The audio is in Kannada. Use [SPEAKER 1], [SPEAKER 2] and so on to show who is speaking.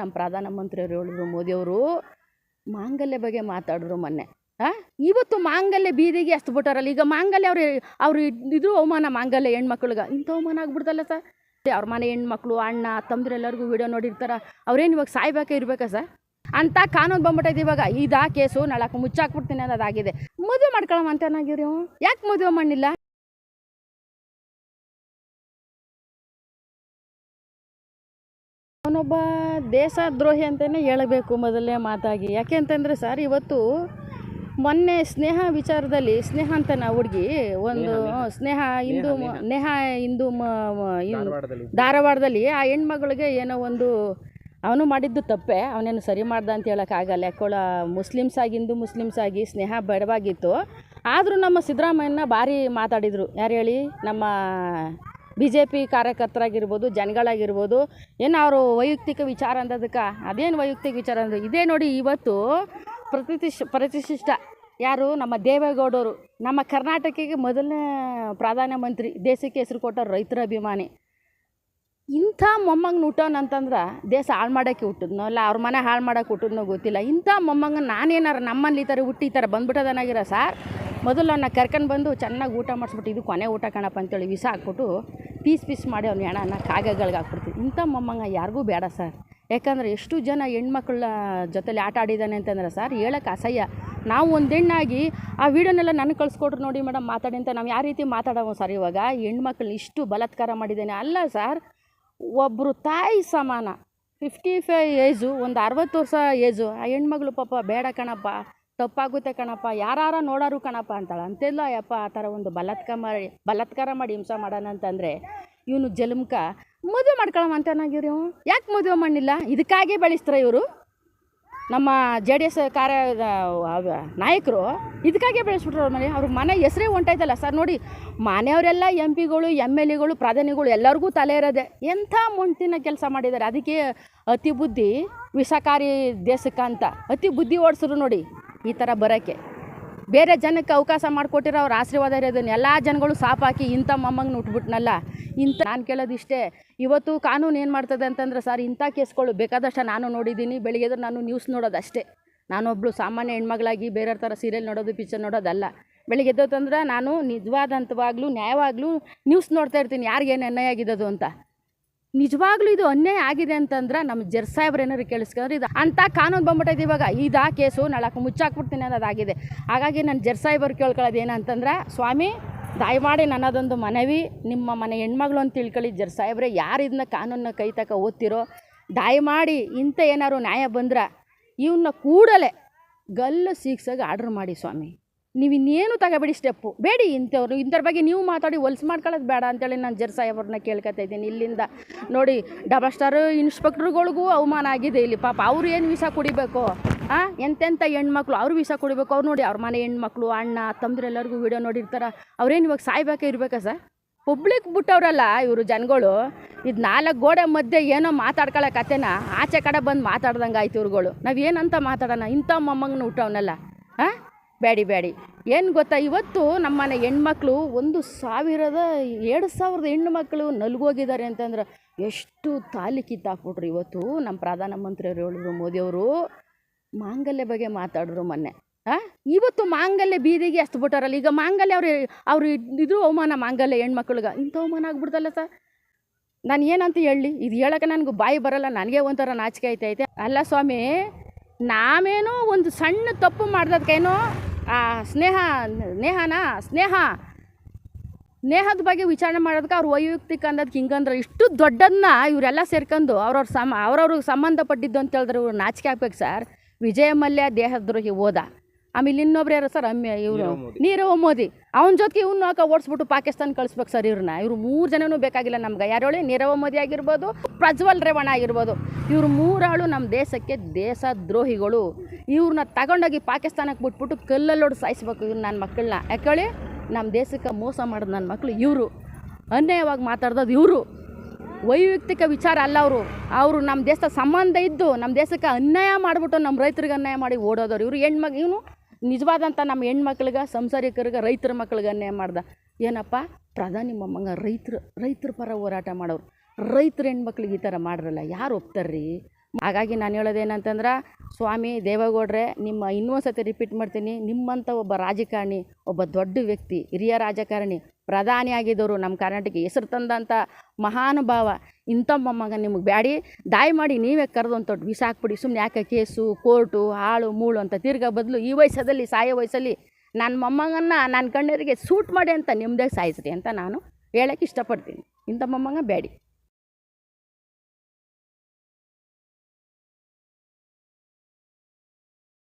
[SPEAKER 1] ನಮ್ಮ ಪ್ರಧಾನಮಂತ್ರಿಯವರು ಹೇಳಿದ್ರು, ಮೋದಿಯವರು, ಮಾಂಗಲ್ಯ ಬಗ್ಗೆ ಮಾತಾಡಿದ್ರು ಮೊನ್ನೆ. ಹಾಂ ಇವತ್ತು ಮಾಂಗಲ್ಯ ಬೀದಿಗೆ ಅಷ್ಟು ಬಿಟ್ಟಾರಲ್ಲ, ಈಗ ಮಾಂಗಲ್ಯ ಅವ್ರು ಅವ್ರು ಇದು ಅವಮಾನ ಮಾಂಗಲ್ಯ ಹೆಣ್ಮಕ್ಳಿಗೆ. ಇಂಥ ಅವಮಾನ ಆಗ್ಬಿಡ್ತಲ್ಲ ಸರ್? ಅವ್ರ ಮನೆ ಹೆಣ್ಮಕ್ಳು, ಅಣ್ಣ ತಮ್ಮದ್ರೆಲ್ಲರಿಗೂ ವಿಡಿಯೋ ನೋಡಿರ್ತಾರ, ಅವ್ರೇನು ಇವಾಗ ಸಾಯ್ಬೇಕಾ ಇರ್ಬೇಕಾ ಸರ್? ಅಂತ ಕಾನೂನು ಬಂದ್ಬಿಟ್ಟೈತೆ ಇವಾಗ. ಇದಾ ಕೇಸು ನಾಳಕ್ಕೆ ಮುಚ್ಚಾಕ್ಬಿಡ್ತೀನಿ ಅನ್ನೋದಾಗಿದೆ. ಮದುವೆ ಮಾಡ್ಕೊಳಮ್ಮ ಅಂತ ಏನಾಗಿರಿ ಯಾಕೆ ಮದುವೆ ಮಾಡಿಲ್ಲ ಅವನೊಬ್ಬ ದೇಶದ್ರೋಹಿ ಅಂತಲೇ ಹೇಳಬೇಕು ಮೊದಲನೇ ಮಾತಾಗಿ. ಯಾಕೆ ಅಂತಂದರೆ ಸರ್ ಇವತ್ತು ಮೊನ್ನೆ ಸ್ನೇಹ ವಿಚಾರದಲ್ಲಿ ಸ್ನೇಹ ಅಂತ ನಾ ಹುಡುಗಿ ಒಂದು ಸ್ನೇಹ ಹಿಂದೂ ನೇಹ ಹಿಂದೂ ಮ- ಮ-
[SPEAKER 2] ಧಾರವಾಡದಲ್ಲಿ
[SPEAKER 1] ಧಾರವಾಡದಲ್ಲಿ ಆ ಹೆಣ್ಮಗಳಿಗೆ ಏನೋ ಒಂದು ಅವನು ಮಾಡಿದ್ದು ತಪ್ಪೆ ಅವನೇನು ಸರಿ ಮಾಡ್ದ ಅಂತ ಹೇಳೋಕ್ಕಾಗಲ್ಲ ಯಾಕೋಳ ಮುಸ್ಲಿಮ್ಸ್ ಆಗಿ ಹಿಂದೂ ಮುಸ್ಲಿಮ್ಸ್ ಆಗಿ ಸ್ನೇಹ ಬಡವಾಗಿತ್ತು. ಆದರೂ ನಮ್ಮ ಸಿದ್ದರಾಮಯ್ಯನ ಭಾರಿ ಮಾತಾಡಿದರು. ಯಾರು ಹೇಳಿ? ನಮ್ಮ ಬಿ ಜೆ ಪಿ ಕಾರ್ಯಕರ್ತರಾಗಿರ್ಬೋದು, ಜನಗಳಾಗಿರ್ಬೋದು, ಏನು ಅವರು ವೈಯಕ್ತಿಕ ವಿಚಾರ ಅಂದದಕ್ಕೆ, ಅದೇನು ವೈಯಕ್ತಿಕ ವಿಚಾರ ಅಂದ್ರೆ, ಇದೇ ನೋಡಿ ಇವತ್ತು ಪ್ರತಿಷ್ಠ, ಪ್ರತಿಷ್ಠಿಷ್ಟ ಯಾರು? ನಮ್ಮ ದೇವೇಗೌಡರು. ನಮ್ಮ ಕರ್ನಾಟಕಕ್ಕೆ ಮೊದಲನೇ ಪ್ರಧಾನಮಂತ್ರಿ ದೇಶಕ್ಕೆ ಹೆಸರು ಕೊಟ್ಟ ರೈತರ ಅಭಿಮಾನಿ. ಇಂಥ ಮೊಮ್ಮಂಗೆ ಹುಟ್ಟೋನಂತಂದ್ರೆ ದೇಶ ಹಾಳು ಮಾಡೋಕ್ಕೆ ಹುಟ್ಟಿದ್ನೋ ಅಲ್ಲ ಅವ್ರ ಮನೆ ಹಾಳು ಮಾಡೋಕೆ ಹುಟ್ಟಿದ್ನೋ ಗೊತ್ತಿಲ್ಲ. ಇಂಥ ಮೊಮ್ಮಂಗೆ ನಾನೇನಾರು ನಮ್ಮಲ್ಲಿ ಈ ಥರ ಹುಟ್ಟಿ ಈ ಥರ ಬಂದ್ಬಿಟ್ಟದನಾಗಿರ ಸರ್? ಮೊದಲು ಅವನ್ನ ಕರ್ಕೊಂಡು ಬಂದು ಚೆನ್ನಾಗಿ ಊಟ ಮಾಡಿಸ್ಬಿಟ್ಟು ಇದು ಕೊನೆ ಊಟ ಕಣಪ್ಪ ಅಂತೇಳಿ ವಿಷ ಹಾಕ್ಬಿಟ್ಟು ಪೀಸ್ ಪೀಸ್ ಮಾಡಿ ಅವ್ನ ಹೆಣನ ಕಾಗೆಗಳಿಗೆ ಹಾಕ್ಬಿಡ್ತೀವಿ ಇಂಥ ಮೊಮ್ಮಂಗ ಯಾರಿಗೂ ಬೇಡ ಸರ್. ಯಾಕಂದರೆ ಎಷ್ಟು ಜನ ಹೆಣ್ಮಕ್ಳ ಜೊತೆಲಿ ಆಟ ಆಡಿದ್ದಾನೆ ಅಂತಂದ್ರೆ ಸರ್ ಹೇಳೋಕ್ಕೆ ಅಸಹ್ಯ. ನಾವು ಒಂದು ಹೆಣ್ಣಾಗಿ ಆ ವಿಡಿಯೋನೆಲ್ಲ ನನಗೆ ಕಳಿಸ್ಕೊಟ್ರು ನೋಡಿ ಮೇಡಮ್ ಮಾತಾಡಿ ಅಂತ ನಾವು ಯಾವ ರೀತಿ ಮಾತಾಡೋವು ಸರ್ ಇವಾಗ ಹೆಣ್ಮಕ್ಳನ್ನ ಇಷ್ಟು ಬಲತ್ಕಾರ ಮಾಡಿದ್ದೇನೆ. ಅಲ್ಲ ಸರ್ ಒಬ್ಬರು ತಾಯಿ ಸಮಾನ ಫಿಫ್ಟಿ ಫೈ ಏಜು ಒಂದು ಅರವತ್ತು ವರ್ಷ ಏಜು ಆ ಹೆಣ್ಮಗಳು ಪಾಪ ಬೇಡ ಕಣಪ್ಪ. ತಪ್ಪಾಗುತ್ತೆ ಕಣಪ್ಪ. ಯಾರಾರ ನೋಡೋರು ಕಣಪ್ಪ ಅಂತಾಳೆ. ಅಂತೆಲ್ಲ ಯಪ್ಪ, ಆ ಥರ ಒಂದು ಬಲಾತ್ಕಾರ ಮಾಡಿ ಬಲಾತ್ಕಾರ ಮಾಡಿ ಹಿಂಸೆ ಮಾಡೋಣ ಅಂತಂದರೆ ಇವನು ಜಲಮ್ಕ, ಮದುವೆ ಮಾಡ್ಕೊಳಮ್ಮ ಅಂತನಾಗಿವ್ರಿ ಯಾಕೆ ಮದುವೆ ಮಾಡಿಲ್ಲ ಇದಕ್ಕಾಗಿ ಬೆಳೆಸ್ತಾರೆ ಇವರು. ನಮ್ಮ ಜೆ ಡಿ ಎಸ್ ಕಾರ್ಯ ನಾಯಕರು ಇದಕ್ಕಾಗೆ ಬೆಳೆಸ್ಬಿಟ್ರು ಅವ್ರ ಮನೆ. ಅವ್ರ ಮನೆ ಹೆಸರೇ ಹೊಂಟಾಯ್ತಲ್ಲ ಸರ್ ನೋಡಿ. ಮನೆಯವರೆಲ್ಲ ಎಂ ಪಿಗಳು ಎಂ ಎಲ್ ಎಗಳು, ಪ್ರಧಾನಿಗಳು ಎಲ್ಲರಿಗೂ ತಲೆ ಇರೋದೆ. ಎಂಥ ಮುಂಟಿನ ಕೆಲಸ ಮಾಡಿದ್ದಾರೆ. ಅದಕ್ಕೆ ಅತಿ ಬುದ್ಧಿ ವಿಷಕಾರಿ ದೇಶಕ್ಕಂತ ಅಂತ ಬುದ್ಧಿ ಓಡಿಸಿದ್ರು ನೋಡಿ. ಈ ಥರ ಬರೋಕ್ಕೆ. ಬೇರೆ ಜನಕ್ಕೆ ಅವಕಾಶ ಮಾಡಿಕೊಟ್ಟಿರೋ ಅವ್ರ ಆಶೀರ್ವಾದ ಇರೋದನ್ನ ಎಲ್ಲ ಜನಗಳು ಸಾಪಾಕಿ ಇಂಥ ಮೊಮ್ಮಂಗೆ ಉಟ್ಬಿಟ್ನಲ್ಲ. ಇಂಥ ನಾನು ಕೇಳೋದು ಇಷ್ಟೇ. ಇವತ್ತು ಕಾನೂನು ಏನು ಮಾಡ್ತದೆ ಅಂತಂದ್ರೆ ಸರ್, ಇಂಥ ಕೇಸ್ಗಳು ಬೇಕಾದಷ್ಟು ನಾನು ನೋಡಿದ್ದೀನಿ. ಬೆಳಿಗ್ಗೆ ನಾನು ನ್ಯೂಸ್ ನೋಡೋದು ಅಷ್ಟೇ ನಾನೊಬ್ಳು ಸಾಮಾನ್ಯ ಹೆಣ್ಮಗಳಾಗಿ ಬೇರೆಯವ್ರ ಥರ ಸೀರಿಯಲ್ ನೋಡೋದು ಪಿಕ್ಚರ್ ನೋಡೋದಲ್ಲ. ಬೆಳಿಗ್ಗೆ ಎದ್ದೋತಂದ್ರೆ ನಾನು ನಿಜವಾದಂಥವಾಗ್ಲೂ ನ್ಯಾಯವಾಗ್ಲೂ ನ್ಯೂಸ್ ನೋಡ್ತಾ ಇರ್ತೀನಿ. ಯಾರಿಗೇನು ಅನ್ಯಾಯ ಆಗಿದ್ದು ಅಂತ. ನಿಜವಾಗ್ಲೂ ಇದು ಅನ್ಯಾಯ ಆಗಿದೆ ಅಂತಂದ್ರೆ ನಮ್ಮ ಜರ್ ಏನಾರು ಕೇಳಿಸ್ಕೊಂಡ್ರೆ ಇದು ಅಂಥ ಕಾನೂನು ಬಂದ್ಬಿಟ್ಟೈತೆ ಇವಾಗ. ಇದಾ ಕೇಸು ನಾಳಕ್ಕೆ ಮುಚ್ಚಾಕ್ಬಿಡ್ತೀನಿ ಅನ್ನೋದಾಗಿದೆ. ಹಾಗಾಗಿ ನಾನು ಜರ್ ಸಾಹೇಬ್ರು ಕೇಳ್ಕೊಳ್ಳೋದು ಏನಂತಂದ್ರೆ ಸ್ವಾಮಿ, ದಯಮಾಡಿ ನನ್ನದೊಂದು ಮನವಿ, ನಿಮ್ಮ ಮನೆ ಹೆಣ್ಮಗಳು ಅಂತ ತಿಳ್ಕೊಳ್ಳಿ. ಜರ್ ಸಾಹೇಬ್ರೆ ಯಾರು ಇದನ್ನ ಕಾನೂನನ್ನ ಕೈ ತಕ ಓದ್ತಿರೋ? ದಯಮಾಡಿ ಇಂಥ ಏನಾದ್ರು ನ್ಯಾಯ ಬಂದ್ರೆ ಇವನ್ನ ಕೂಡಲೇ ಗಲ್ಲು ಸೀಕ್ಸಾಗಿ ಆರ್ಡ್ರ್ ಮಾಡಿ ಸ್ವಾಮಿ. ನೀವು ಇನ್ನೇನು ತಗೋಬೇಡಿ ಸ್ಟೆಪ್ಪು ಬೇಡಿ ಇಂಥವ್ರು. ಇಂಥವ್ರ ಬಗ್ಗೆ ನೀವು ಮಾತಾಡಿ ಹೊಲ್ಸು ಮಾಡ್ಕೊಳ್ಳೋದು ಬೇಡ ಅಂತೇಳಿ ನಾನು ಜರ್ ಸಾಹೇಬ್ರನ್ನ ಕೇಳ್ಕೊತಾ ಇದ್ದೀನಿ. ಇಲ್ಲಿಂದ ನೋಡಿ ಡಬಲ್ ಸ್ಟಾರ್ ಇನ್ಸ್ಪೆಕ್ಟ್ರುಗಳಿಗೂ ಅವಮಾನ ಆಗಿದೆ ಇಲ್ಲಿ. ಪಾಪ ಅವ್ರು ಏನು ವಿಷ ಕುಡಿಬೇಕು? ಹಾಂ ಎಂತೆಂಥ ಹೆಣ್ಮಕ್ಳು? ಅವ್ರು ವಿಷ ಕುಡಿಬೇಕು. ಅವ್ರು ನೋಡಿ ಅವ್ರ ಮನೆ ಹೆಣ್ಮಕ್ಳು, ಅಣ್ಣ ತಮ್ಮದ್ರೆಲ್ಲರಿಗೂ ವಿಡಿಯೋ ನೋಡಿರ್ತಾರೆ. ಅವ್ರೇನು ಇವಾಗ ಸಾಯ್ಬೇಕೇ ಇರಬೇಕಾ ಸರ್? ಪಬ್ಲಿಕ್ ಬಿಟ್ಟವ್ರಲ್ಲ ಇವರು ಜನಗಳು. ಇದು ನಾಲ್ಕು ಗೋಡೆ ಮಧ್ಯೆ ಏನೋ ಮಾತಾಡ್ಕೊಳ್ಳೋ ಕತೆನ ಆಚೆ ಕಡೆ ಬಂದು ಮಾತಾಡ್ದಂಗೆ ಆಯ್ತು ಇವ್ರುಗಳು. ನಾವು ಏನಂತ ಮಾತಾಡೋಣ? ಇಂಥ ಮೊಮ್ಮಗನ ಹುಟ್ಟವನಲ್ಲ. ಹಾಂ ಬೇಡಿ ಬೇಡಿ ಏನು ಗೊತ್ತಾ, ಇವತ್ತು ನಮ್ಮನೆ ಹೆಣ್ಮಕ್ಳು ಒಂದು ಸಾವಿರದ ಎರಡು ಸಾವಿರದ ಹೆಣ್ಣು ಮಕ್ಕಳು ನಲ್ಗೋಗಿದ್ದಾರೆ ಅಂತಂದ್ರೆ ಎಷ್ಟು ತಾಲಿ ಕಿತ್ತಾಕ್ಬಿಟ್ರು ಇವತ್ತು ನಮ್ಮ ಪ್ರಧಾನಮಂತ್ರಿಯವರು ಹೇಳಿದ್ರು ಮೋದಿಯವರು ಮಾಂಗಲ್ಯ ಬಗ್ಗೆ ಮಾತಾಡಿದ್ರು ಮೊನ್ನೆ. ಹಾಂ ಇವತ್ತು ಮಾಂಗಲ್ಯ ಬೀದಿಗೆ ಅಷ್ಟು ಬಿಟ್ಟಾರಲ್ಲ, ಈಗ ಮಾಂಗಲ್ಯ ಅವ್ರು ಅವ್ರು ಇದು ಅವಮಾನ ಮಾಂಗಲ್ಯ ಹೆಣ್ಮಕ್ಳಿಗೆ. ಇಂಥ ಅವಮಾನ ಆಗ್ಬಿಡ್ತಲ್ಲ ಸರ್. ನಾನು ಏನಂತ ಹೇಳಿ, ಇದು ಹೇಳೋಕೆ ನನಗೆ ಬಾಯಿ ಬರಲ್ಲ, ನನಗೆ ಒಂಥರ ನಾಚಿಕೆ ಆಯ್ತೈತೆ. ಅಲ್ಲ ಸ್ವಾಮಿ, ನಾವೇನೋ ಒಂದು ಸಣ್ಣ ತಪ್ಪು ಮಾಡ್ದಕ್ಕೇನೋ ಸ್ನೇಹ ನೇಹನ ಸ್ನೇಹ. ನೇಹದ ಬಗ್ಗೆ ವಿಚಾರಣೆ ಮಾಡೋದಕ್ಕೆ ಅವ್ರ ವೈಯಕ್ತಿಕ ಅನ್ನೋದಕ್ಕೆ ಹಿಂಗಂದ್ರೆ ಇಷ್ಟು ದೊಡ್ಡದನ್ನ ಇವರೆಲ್ಲ ಸೇರ್ಕೊಂಡು ಅವ್ರವ್ರ ಸಮ, ಅವ್ರವ್ರಿಗೆ ಸಂಬಂಧಪಟ್ಟಿದ್ದು ಅಂತ ಹೇಳಿದ್ರೆ ಇವ್ರು ನಾಚಿಕೆ ಹಾಕ್ಬೇಕು ಸರ್. ವಿಜಯ ಮಲ್ಯ ದೇಹದ್ರೋಹಿ ಹೋದ. ಆಮೇಲೆ ಇನ್ನೊಬ್ರು ಯಾರು ಸರ್? ಅಮ್ಮ ಇವರು.
[SPEAKER 2] ನೀರವ್ ಮೋದಿ.
[SPEAKER 1] ಅವನ ಜೊತೆಗೆ ಇವ್ನು ಹಾಕ ಓಡಿಸ್ಬಿಟ್ಟು ಪಾಕಿಸ್ತಾನ ಕಳಿಸ್ಬೇಕು ಸರ್ ಇವ್ರನ್ನ. ಇವ್ರು ಮೂರು ಜನನೂ ಬೇಕಾಗಿಲ್ಲ ನಮ್ಗೆ. ಯಾರು ಹೇಳಿ? ನೀರವ್ ಮೋದಿ ಆಗಿರ್ಬೋದು ಪ್ರಜ್ವಲ್ ರೇವಣ್ಣ ಆಗಿರ್ಬೋದು. ಇವ್ರು ಮೂರಾಳು ನಮ್ಮ ದೇಶಕ್ಕೆ ದೇಶ ದ್ರೋಹಿಗಳು ಇವ್ರನ್ನ ತಗೊಂಡೋಗಿ ಪಾಕಿಸ್ತಾನಕ್ಕೆ ಬಿಟ್ಬಿಟ್ಟು ಕಲ್ಲಲ್ಲೋಡು ಸಾಯಿಸ್ಬೇಕು ಇವ್ರು ನನ್ನ ಮಕ್ಕಳನ್ನ ಯಾಕೇಳಿ ನಮ್ಮ ದೇಶಕ್ಕೆ ಮೋಸ ಮಾಡೋದು ನನ್ನ ಮಕ್ಕಳು ಇವರು. ಅನ್ಯಾಯವಾಗಿ ಮಾತಾಡ್ದದು ಇವರು. ವೈಯಕ್ತಿಕ ವಿಚಾರ ಅಲ್ಲ ಅವರು. ಅವರು ನಮ್ಮ ದೇಶದ ಸಂಬಂಧ ಇದ್ದು ನಮ್ಮ ದೇಶಕ್ಕೆ ಅನ್ಯಾಯ ಮಾಡಿಬಿಟ್ಟು ನಮ್ಮ ರೈತರಿಗೆ ಅನ್ಯಾಯ ಮಾಡಿ ಓಡೋದವ್ರು. ಇವರು ಹೆಣ್ಮಗ ಇವನು ನಿಜವಾದಂಥ ನಮ್ಮ ಹೆಣ್ಮಕ್ಳಿಗೆ, ಸಂಸಾರಿಕರಿಗೆ, ರೈತರ ಮಕ್ಳಿಗೆ ಅನ್ಯಾಯ ಮಾಡ್ದ. ಏನಪ್ಪ? ಪ್ರಧಾನಿ ಮೊಮ್ಮಗ ರೈತರು, ರೈತರ ಪರ ಹೋರಾಟ ಮಾಡೋರು. ರೈತ್ರ ಹೆಣ್ಮಕ್ಳಿಗೆ ಈ ಥರ ಮಾಡ್ರಲ್ಲ, ಯಾರು ಒಪ್ತಾರ್ರಿ? ಹಾಗಾಗಿ ನಾನು ಹೇಳೋದೇನಂತಂದ್ರೆ, ಸ್ವಾಮಿ ದೇವೇಗೌಡ್ರೆ, ನಿಮ್ಮ ಇನ್ನೊಂದು ಸತಿ ರಿಪೀಟ್ ಮಾಡ್ತೀನಿ, ನಿಮ್ಮಂಥ ಒಬ್ಬ ರಾಜಕಾರಣಿ, ಒಬ್ಬ ದೊಡ್ಡ ವ್ಯಕ್ತಿ, ಹಿರಿಯ ರಾಜಕಾರಣಿ, ಪ್ರಧಾನಿ ಆಗಿದ್ದವರು ನಮ್ಮ ಕರ್ನಾಟಕಕ್ಕೆ ಹೆಸರು ತಂದಂಥ ಮಹಾನುಭಾವ ಇಂಥ ಮೊಮ್ಮಗ ನಿಮಗೆ ಬ್ಯಾಡಿ ದಾಯಿ ಮಾಡಿ ನೀವೇ ಕರೆದು ಒಂದು ತೊಟ್ಟು ಬಿಸಾಕ್ಬಿಡಿ ಸುಮ್ಮನೆ ಯಾಕೆ ಕೇಸು, ಕೋರ್ಟು, ಹಾಳು, ಮೂಳು ಅಂತ ತಿರ್ಗಾ ಬದಲು ಈ ವಯಸ್ಸದಲ್ಲಿ ಸಾಯೋ ವಯಸ್ಸಲ್ಲಿ ನನ್ನ ಮೊಮ್ಮಗನ್ನ ನನ್ನ ಕಣ್ಣರಿಗೆ ಸೂಟ್ ಮಾಡಿ ಅಂತ ನಿಮ್ಮದೇ ಸಾಯಿಸ್ರಿ ಅಂತ ನಾನು ಹೇಳೋಕ್ಕೆ ಇಷ್ಟಪಡ್ತೀನಿ. ಇಂಥ ಮೊಮ್ಮಗ ಬ್ಯಾಡಿ.